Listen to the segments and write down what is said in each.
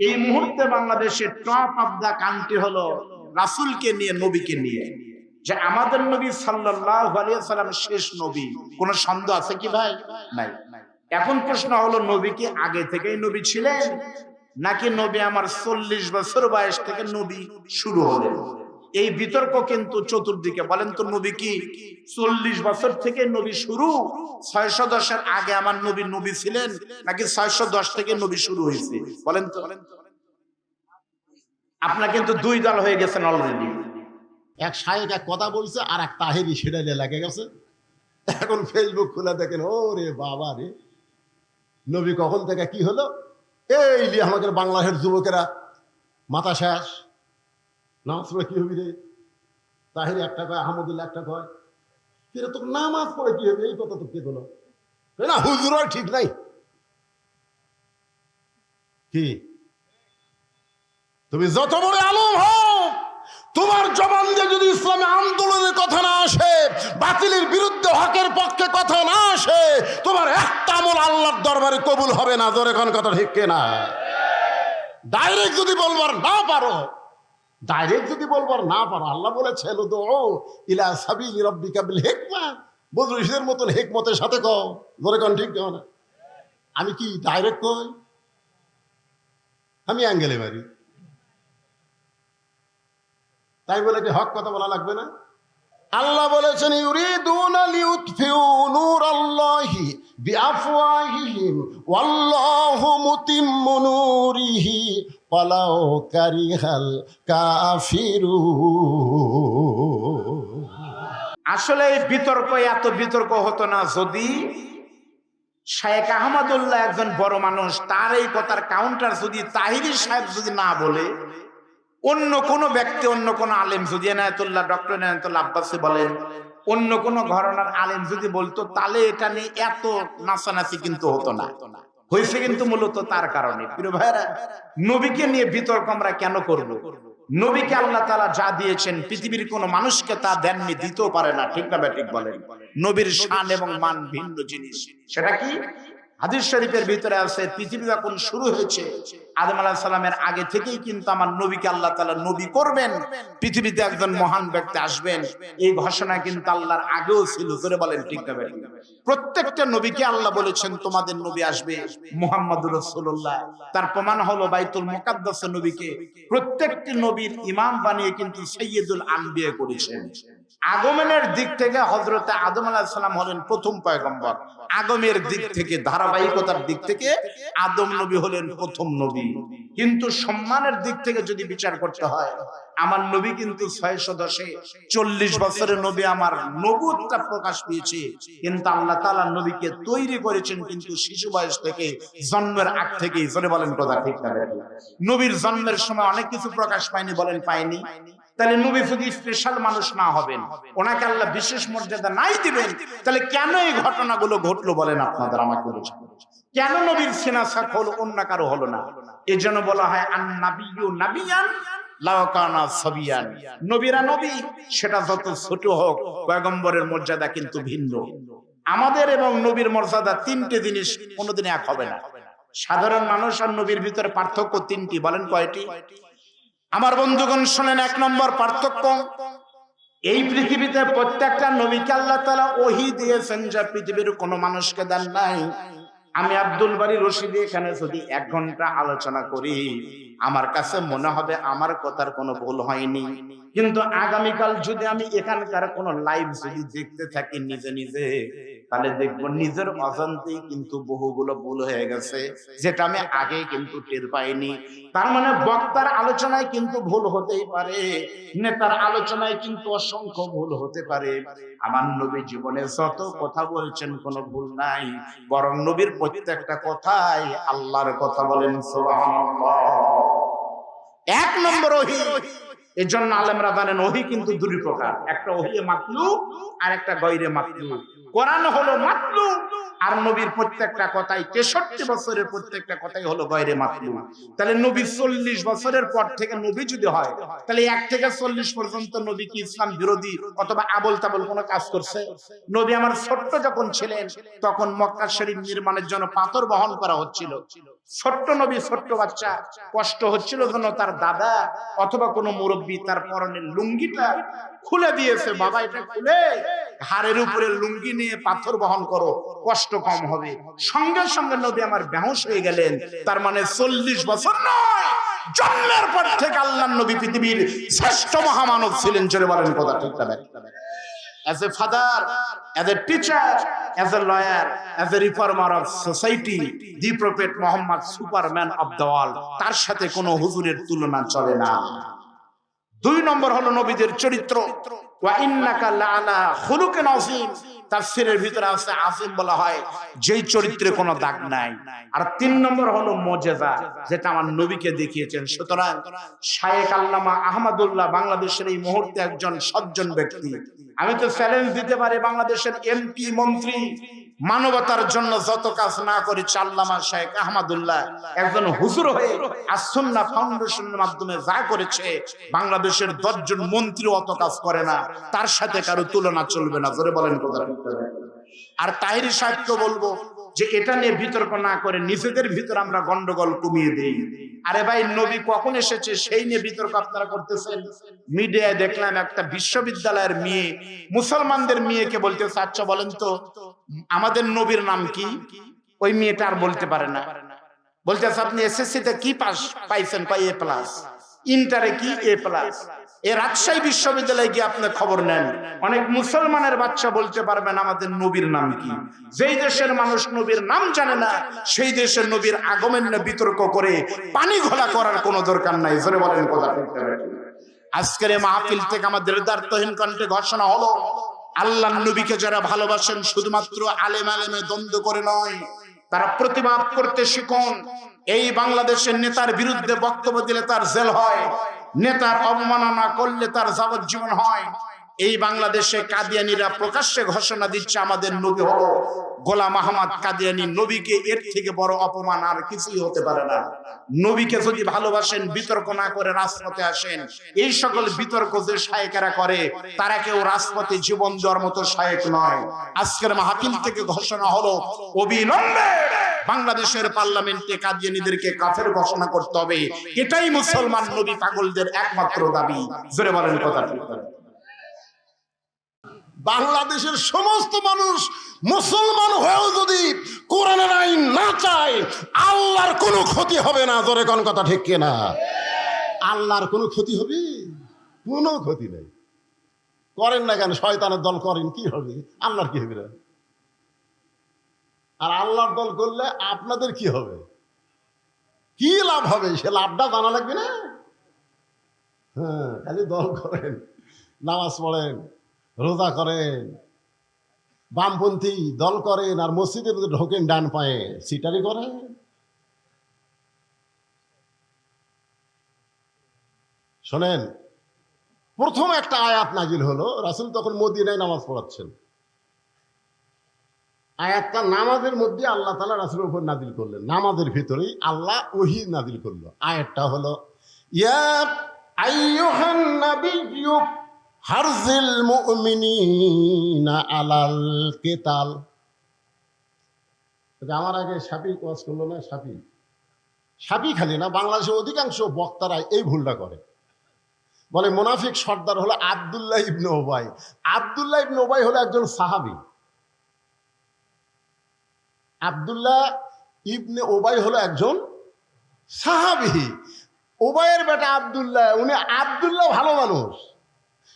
এই মুহূর্তে বাংলাদেশের টপ অফ দা কান্ট্রি হলো রাসুলকে নিয়ে, নবীকে নিয়ে। যে আমাদের নবী সাল্লাম শেষ নবী। কোন সন্দেহ আছে কি ভাই? নাই। এখন প্রশ্ন হলো, নবী কি আগে থেকেই নবী ছিলেন? নাকি নবী আমার চল্লিশ বছর বয়স থেকে নবী শুরু হলেন? এই বিতর্ক কিন্তু চতুর্দিকে বলেন তো নবী কি? চল্লিশ বছর থেকে নবী শুরু? ছয়শো দশের আগে আমার নবী নবী ছিলেন? নাকি ছয়শো দশ থেকে নবী শুরু হয়েছে? বলেন তো। আপনার কিন্তু দুই দল হয়ে গেছেন অলরেডি এক শায়েক এক কথা বলছে, আর এক তাহেরি সেটা নিয়ে লেগে গেছে। এখন ফেসবুক খুলে দেখেন ও রে বাবা রে। নবী কখন থেকে কি হলো? এই আমাদের বাংলাদেশের যুবকেরা, মাথা শেষ। নামাজ পড়ে কি হবি? রে তাহির একটা কয়, আহমদুল্লাহ একটা কয়। কিরে তোর নামাজ পড়ে কি হবে? এই কথা তো কে বলো? না হুজুর ঠিক নাই। কি? তুমি যত বড় আলম হও, তোমার জবান দিয়ে যদি ইসলামী আন্দোলনের কথা না আসে, বাতিলের বিরুদ্ধে হকের পক্ষে কথা না আসে, তোমার একটা আমল আল্লাহর দরবারে কবুল হবে না। জোরে কোন কথা ঠিক না ডাইরেক্ট যদি বলবার না পারো ডাইরেক্ট যদি বলবার না পারো, আল্লাহ বলেছে তো ও মতন হিকমতের সাথে কও। জোরে কোন, ঠিক না আমি কি ডাইরেক্ট কই? আমি অ্যাঙ্গেলে মারি। তাই বলে কি হক কথা বলা লাগবে না? আল্লাহ বলেছেন, ইউরিদুনা লিউতফিউ নূরাল্লাহি বিআফওয়াহিহিম, ওয়াল্লাহু মুতিম্মু নূরিহি ওয়ালাউ কারিহাল কাফিরুন আসলে এই বিতর্ক, এত বিতর্ক হতো না যদি শায়েক আহমদুল্লাহ একজন বড় মানুষ, তার এই কথার কাউন্টার যদি তাহিরি সাহেব যদি না বলে, অন্য কোন ব্যক্তি, অন্য কোন আলেম যদি এনায়তুল্লাহ, ডক্টর এনায়তুল্লাহ আব্বাসী বলেন অন্য কোন ঘরনার আলেম যদি বলতো, তাহলে এটা নিয়ে এত নাচানাচি কিন্তু হতো না। হয়েছে কিন্তু মূলত তার কারণে। প্রিয় ভাইরা নবীকে নিয়ে বিতর্ক আমরা কেন করব? নবীকে আল্লাহ তাআলা যা দিয়েছেন, পৃথিবীর কোন মানুষকে তা দেননি, দিতেও পারে না। ঠিক না ঠিক বলেন। নবীর শান এবং মান ভিন্ন জিনিস। সেটা কি? হাদিস শরীফের ভিতরে আছে, পৃথিবী যখন শুরু হয়েছে। আদম আলাহ সালামের আগে থেকেই কিন্তু আমার নবীকে আল্লাহ তাআলা নবী করবেন। পৃথিবীতে একজন মহান ব্যক্তি আসবেন। এই ঘোষণা কিন্তু আল্লাহর আগেও ছিল ধরে বলেন ঠিক না প্রত্যেকটা নবীকে আল্লাহ বলেছেন, তোমাদের নবী আসবে মুহাম্মদুর রাসূলুল্লাহ। তার প্রমাণ হলো বাইতুল মুকাদ্দাস নবীকে। প্রত্যেকটি নবীর ইমাম বানিয়ে কিন্তু সৈয়দুল আম্বিয়া করেছেন। আগমনের দিক থেকে হজরতে আদম আলাহ সালাম হলেন প্রথম পয়গম্বর। আগমের দিক থেকে, ধারাবাহিকতার দিক থেকে আদম নবী হলেন প্রথম নবী। কিন্তু সম্মানের দিক থেকে যদি বিচার করতে হয়, আমার নবী কিন্তু ছয়শো দশে চল্লিশ বছরের নবী, আমার নবুদটা প্রকাশ পেয়েছে। কিন্তু আল্লাহ তালা নবীকে তৈরি করেছেন কিন্তু শিশু বয়স থেকে, জন্মের আগ থেকে বলেন কথা ঠিক নবীর জন্মের সময় অনেক কিছু প্রকাশ পায়নি বলেন পায়নি। তাহলে নবী যদি স্পেশাল মানুষ না হবেন। ওনাকে আল্লাহ বিশেষ মর্যাদা নাই দিবেন। তাহলে কেন এই ঘটনাগুলো ঘটলো বলেন আপনাদের আমাকে কেন নবীর সেনা সাক হলো, অন্য কারও হলো না। এই জন্য বলা হয় আন নাবিয়ু নাবিয়ান লাওকানা সাবিয়ান। নবীরা নবী, সেটা যত ছোট হোক, পয়গম্বরের মর্যাদা কিন্তু ভিন্ন। আমাদের এবং নবীর মর্যাদা তিনটে জিনিস কোনোদিন এক হবে না। সাধারণ মানুষ আর নবীর ভিতরে পার্থক্য তিনটি, বলেন কয়টি? আমার বন্ধুগণ শোনেন, এক নম্বর পার্থক্য। এই পৃথিবীতে প্রত্যেকটা নবীকে আল্লাহ তালা ওহি দিয়েছেন যা পৃথিবীর কোনো মানুষকে দেন নাই। আমি আব্দুল বাড়ি রশিদি এখানে যদি এক ঘণ্টা আলোচনা করি, আমার কাছে মনে হবে আমার কথার কোনো ভুল হয়নি। কিন্তু আগামীকাল যদি আমি এখানকার কোনো লাইভ যদি দেখতে থাকি নিজে নিজে তাহলে দেখব নিজের অজান্তেই কিন্তু বহুগুলো ভুল হয়ে গেছে, যেটা আমি আগে কিন্তু টের পাইনি। তার মানে বক্তার আলোচনায় কিন্তু ভুল হতেই পারে, নেতার আলোচনায় কিন্তু অসংখ্য ভুল হতে পারে। আমার নবী জীবনে যত কথা বলছেন, কোনো ভুল নাই। বরং নবীর প্রত্যেকটা কথাই আল্লাহর কথা বলেন, সুবহানাল্লাহ। এক নম্বর ওহি। এর জন্য আলেমরা জানেন ওহি কিন্তু দুই প্রকার। একটা ওহি মাতলু আর একটা গৈরে মাতলু। কোরআন হলো মাতলু আর নবীর প্রত্যেকটা কথাই, তেষট্টি বছরের প্রত্যেকটা কথাই হলো গয়রে মাতলু। তাহলে নবী চল্লিশ বছরের পর থেকে নবী যদি হয়, তাহলে এক থেকে চল্লিশ পর্যন্ত নবী কি ইসলাম বিরোধী অথবা আবল তাবল কোনো কাজ করছে? নবী আমার ছোট্ট যখন ছিলেন, তখন মক্কা শরীফ নির্মাণের জন্য পাথর বহন করা হচ্ছিল। ছোট্ট নবী, ছোট্ট বাচ্চা, কষ্ট হচ্ছিল জন্য তার দাদা অথবা কোনো মুরব্বী তার পরনের লুঙ্গিটা খুলে দিয়েছে বাবা এটা খুলে ঘাড়ের উপরে লুঙ্গি নিয়ে পাথর বহন করো কষ্ট কম হবে। সঙ্গে সঙ্গে নবী আমার বেহস হয়ে গেলেন। তার মানে চল্লিশ বছর নয় জন্মের পর থেকে আল্লাহ নবী পৃথিবীর শ্রেষ্ঠ মহামানব ছিলেন জোরে বলেন কথা ঠিক না as a father, as a teacher, as a lawyer, as a reformer of society, the prophet Muhammad, superman of the world, তার সাথে কোনো হুজুরের তুলনা চলে না। দুই নম্বর হলো নবীদের চরিত্র। যেই চরিত্রে কোনো দাগ নাই। আর তিন নম্বর যেটা আমার নবীকে দেখিয়েছেন। সুতরাং শায়েক আল্লামা আহমদুল্লাহ বাংলাদেশের এই মুহূর্তে একজন সজ্জন ব্যক্তি। আমি তো চ্যালেঞ্জ দিতে পারি বাংলাদেশের এমপি মন্ত্রী মানবতার জন্য যত কাজ না করে, চাল্লামা শেখ আহমদুল্লাহ একজন হুজুর হয়ে আসন্না ফাউন্ডেশনের মাধ্যমে যা করেছে, বাংলাদেশের দশজন মন্ত্রী অত কাজ করে না। তার সাথে কারও তুলনা চলবে না। জোরে বলেন আর তাহির সাহেবকে বলব যে এটা নিয়ে বিতর্ক না করে নিজেদের ভিতর আমরা গন্ডগোল কমিয়ে দেই। আরে ভাই, নবী কখন এসেছে সেই নিয়ে বিতর্ক আপনারা করতেছেন? মিডিয়ায় দেখলাম একটা বিশ্ববিদ্যালয়ের মেয়ে, মুসলমানদের মেয়েকে বলতে আচ্ছা বলেন তো, আমাদের নবীর নাম কি? ওই মেয়েটা আর বলতে পারে না। বলতেছে, আপনি এসএসসি তে কি পাস পাইছেন? কয় এ প্লাস ইন্টারে কি এ প্লাস? এ রাজশাহী বিশ্ববিদ্যালয়ে গিয়ে আপনি খবর নেন। অনেক মুসলমানের বাচ্চা বলতে পারবেন আমাদের নবীর নাম কি। যেই দেশের মানুষ নবীর নাম জানে না, সেই দেশের নবীর আগমন নিয়ে বিতর্ক করে পানি ঘোলা করার কোনো দরকার নাই। জোরে বলেন কথা আজকের এই মাহফিল থেকে আমাদের দার্থহীন কণ্ঠে ঘোষণা হলো, আল্লাহ নবীকে যারা ভালোবাসেন শুধুমাত্র আলেম আলেমে দ্বন্দ্ব করে নয়, তারা প্রতিবাদ করতে শিখুন। এই বাংলাদেশের নেতার বিরুদ্ধে বক্তব্য দিলে তার জেল হয়, নেতার অবমাননা করলে তার যাবজ্জীবন হয়। এই বাংলাদেশে কাদিয়ানিরা প্রকাশ্যে ঘোষণা দিচ্ছে, আমাদের নবী হলো গোলাম আহমদ কাদিয়ানি। নবীকে এর থেকে বড় অপমান আর কিছুই হতে পারে না। নবীকে যদি ভালোবাসেন, বিতর্ক না করে রাজপথে আসেন। এই সকল বিতর্ক যে শায়েকেরা করে, তারা কেউ রাজপথে জীবন দেওয়ার মতো শায়েক নয়। আজকের মাহফিল থেকে ঘোষণা হলো, অবিলম্বে বাংলাদেশের পার্লামেন্টে কাদিয়ানিদেরকে কাফের ঘোষণা করতে হবে। এটাই মুসলমান নবী পাগলদের একমাত্র দাবি। জোরে বলেন কথা বাংলাদেশের সমস্ত মানুষ মুসলমান হয়েও যদি কোরআনের আইন না চায়, আল্লাহর কোনো ক্ষতি হবে না। জোরে কোন কথা ঠিক কিনা আল্লাহর কোনো ক্ষতি হবে? কোনো ক্ষতি নেই। করেন না কেন? শয়তানের দল করেন, কি হবে? আল্লাহর কি হবে? রে? আর আল্লাহর দল করলে আপনাদের কি হবে? কি লাভ হবে? সে লাভটা জানা লাগবে না? হ্যাঁ খালি দল করেন, নামাজ পড়েন, রোজা করেন, বামপন্থী দল করেন আর মসজিদে ঢোকেন ডান পায়ে, সিটারি করেন। শোনেন, প্রথম একটা আয়াত নাজিল হলো, রাসুল তখন মদিনায় নামাজ পড়াচ্ছেন। আয়াতটা নামাজের মধ্যে আল্লাহ তালা রাসুলের উপর নাজিল করলেন। নামাজের ভিতরেই আল্লাহ ওহি নাজিল করল। আয়াতটা হলো হারজিল মুমিনিনা আলাল কেতাল। আমার আগে সাপি ওয়াজ করল না সাপি সাপি খালি না, বাংলাদেশের অধিকাংশ বক্তারা এই ভুলটা করে। বলে, মোনাফিক সর্দার হলো আবদুল্লাহ ইবনে ওবাই আবদুল্লাহ ইবনে ওবাই হলো একজন সাহাবি। আবদুল্লাহ ইবনে ওবাই হলো একজন সাহাবি। ওবাইয়ের বেটা আবদুল্লাহ, উনি আবদুল্লাহ ভালো মানুষ।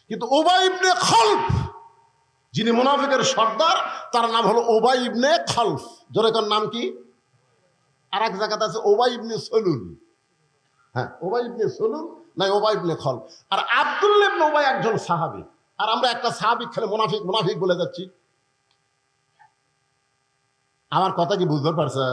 কিন্তু ওবাই ইবনে খলফ, যিনি মুনাফিকের সর্দার, তার নাম হলো ওবাই ইবনে খলফ। জোরেকর নাম কি? আর এক জায়গাতে আছে ওবাই ইবনে সলুল। হ্যাঁ ওবাই ইবনে সলুল না ওবাই ইবনে খলফ। আর আবদুল্লাহ ইবনে ওবাই একজন সাহাবি। আর আমরা একটা সাহাবি খেলে মুনাফিক মুনাফিক বলে যাচ্ছি। আমার কথা কি বুঝতে পারছে